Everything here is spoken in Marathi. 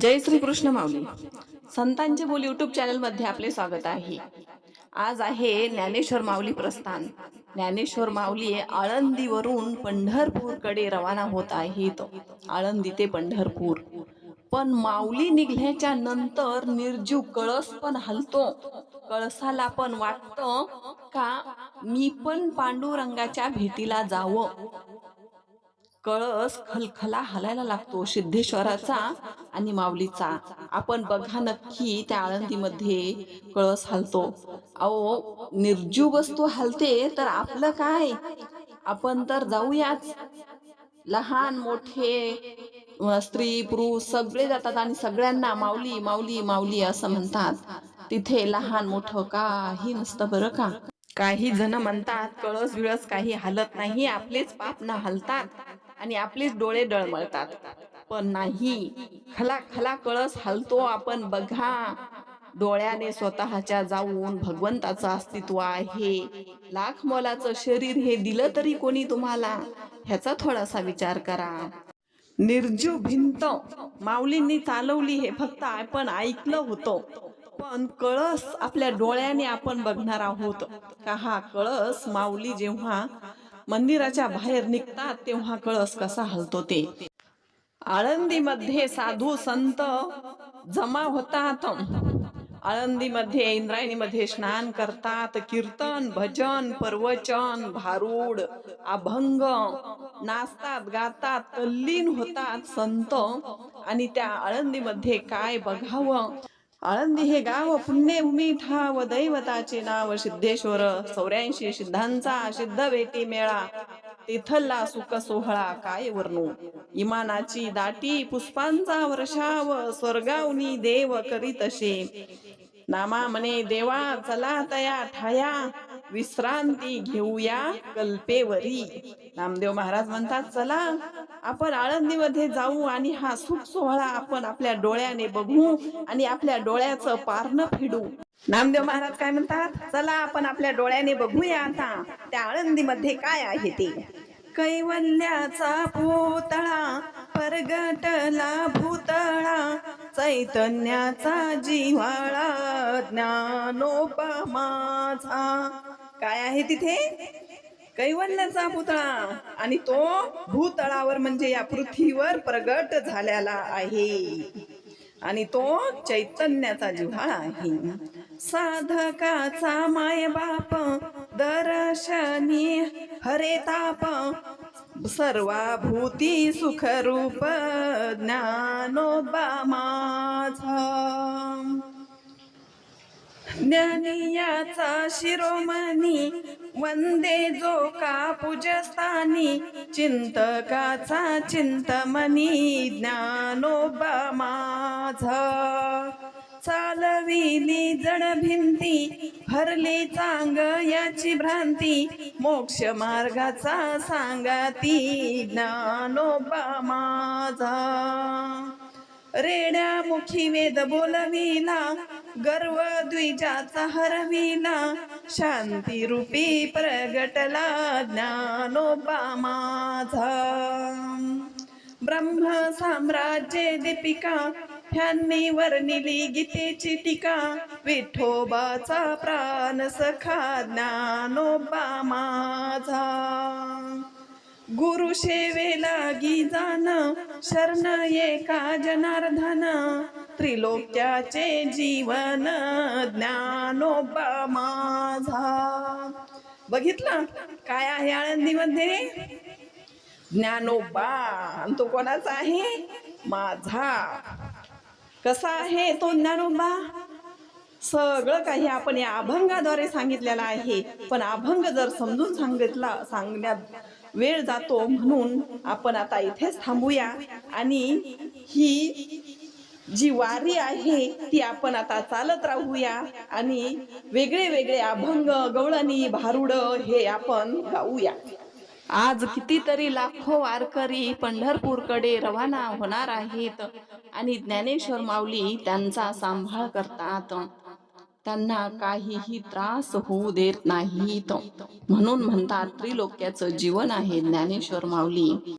जय श्री कृष्ण माऊली. संतांचे बोल युट्यूब चॅनलमध्ये आपले स्वागत आहे. आज आहे ज्ञानेश्वर माऊली प्रस्थान. ज्ञानेश्वर माऊली आळंदीवरून पंढरपूरकडे रवाना होत आहेत. आळंदी ते पंढरपूर. पण माऊली निघल्याच्या नंतर निर्जीव कळस पण हलतो. कळसाला पण वाटतं का मी पण पांडुरंगाच्या भेटीला जावं? कळस खलखला हलायला लागतो सिद्धेश्वराचा आणि माऊलीचा. आपण बघा नक्की त्या आळंदीमध्ये कळस हलतो. अहो निर्जीव वस्तू हलते तर आपलं काय? आपण तर जाऊयाच. लहान मोठे स्त्री पुरुष सगळे जातात आणि सगळ्यांना माऊली माऊली माऊली असं म्हणतात. तिथे लहान मोठं काही नसतं बरं का? काही जण म्हणतात कळस विळस काही हलत नाही आपलेच पाप ना हलतात. आणि आपलेच डोळे डळमळतात. पण नाही खला खला कळस हलतो आपण. बघा डोळ्याने स्वतःच्या जाऊन भगवंताचं अस्तित्व आहे. लाख मोलाचं शरीर हे दिलं तरी कोणी तुम्हाला? ह्याचा थोडासा विचार करा. निर्जीव भिंत. माऊलींनी चालवली हे फक्त आपण ऐकलं होतं. पण कळस आपल्या डोळ्याने आपण बघणार आहोत. का हा कळस माऊली जेव्हा मंदिराच्या बाहेर निघतात तेव्हा कळस कसा हलतो ते. आळंदीमध्ये साधू संत जमा होतात. आळंदीमध्ये इंद्रायणीमध्ये स्नान करतात. कीर्तन भजन प्रवचन भारूड अभंग नाचतात गातात तल्लीन होतात संत. आणि त्या आळंदीमध्ये काय बघावं? आळंदी हे गाव पुण्यभूमी ठाव दैवताचे नाव सिद्धेश्वर चौऱ्याऐंशी सिद्धांचा सिद्ध बेटी मेळा तिथला सुख सोहळा काय वर्णू? इमानाची दाटी पुष्पांचा वर्षाव स्वर्गावनी देव करीत असे. नामा म्हणे देवा चला तया ठाया विश्रांती घेऊया कल्पेवरी. नामदेव महाराज म्हणतात चला आपण आळंदीमध्ये जाऊ आणि हा सुख सोहळा आपण आपल्या डोळ्याने बघू आणि आपल्या डोळ्याचं पारण फिडू. नामदेव महाराज काय म्हणतात चला आपण आपल्या डोळ्याने बघूया आता त्या आळंदीमध्ये काय आहे ते. कैवल्याचा पुतळा परगटला भूतळा चैतन्याचा जिव्हाळा ज्ञानोप माझा काय आहे तिथे? कैवल्याचा पुतळा. आणि तो भूतळावर म्हणजे या पृथ्वीवर प्रगट झालेला आहे. आणि तो चैतन्याचा जिव्हाळा आहे. साधकाचा माय बाप दर्शनी हरे ताप सर्वाभूती सुखरूप ज्ञानोबा माझा. ज्ञानियाचा शिरोमणी वंदे जो का पूजस्थानी चिंतकाचा चिंतमनी ज्ञानोबा माझा. चालविली जड भिंती भरली चांग याची भ्रांती मोक्ष मार्गाचा सांगाती ज्ञानोबा माझा. रेड्या मुखी वेद बोलविला गर्व द्विजाचा हरविला शांती रूपी प्रगटला ज्ञानोबा माझा. ब्रह्म साम्राज्य दीपिका ह्यांनी वर्णिली गीतेची टीका विठोबाचा प्राण सखा ज्ञानोबा माझा. गुरु सेवेला जाण शरण एका जनार्दन त्रिलोक्याचे जीवन ज्ञानोबा माझा. बघितलं? काय आहे आळंदीमध्ये? ज्ञानोबा. आणि तो कोणाचा आहे? माझा. कसा आहे तो ज्ञानोबा? सगळं काही आपण या अभंगाद्वारे सांगितलेलं आहे. पण अभंग जर समजून सांगितला सांगण्यात वेळ जातो म्हणून आपण आता इथेच थांबूया. आणि ही जी वारी आहे ती आपण आता चालत राहूया. आणि वेगळे वेगळे अभंग गवळणी भारुड हे आपण गाऊया. आज कितीतरी लाखो वारकरी पंढरपूरकडे रवाना होणार आहेत. आणि ज्ञानेश्वर माऊली त्यांचा सांभाळ करतात. त्यांना काहीही त्रास होऊ देत नाहीत. म्हणून म्हणतात त्रिलोक्याचं जीवन आहे ज्ञानेश्वर माऊली.